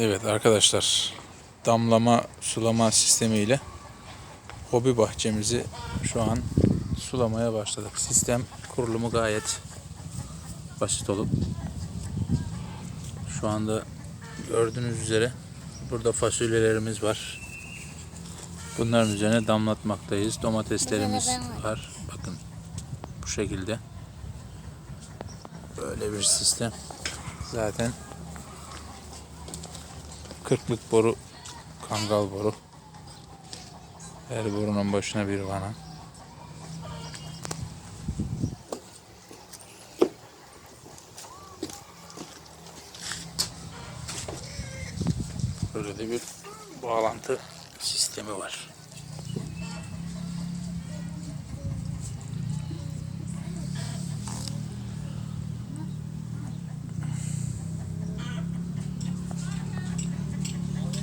Evet arkadaşlar damlama sulama sistemiyle hobi bahçemizi şu an sulamaya başladık. Sistem kurulumu gayet basit olup şu anda gördüğünüz üzere burada fasulyelerimiz var. Bunların üzerine damlatmaktayız. Domateslerimiz var. Bakın bu şekilde. Böyle bir sistem. Zaten kırklık boru, kangal boru. Her borunun başına bir vana. Böyle de bir bağlantı sistemi var.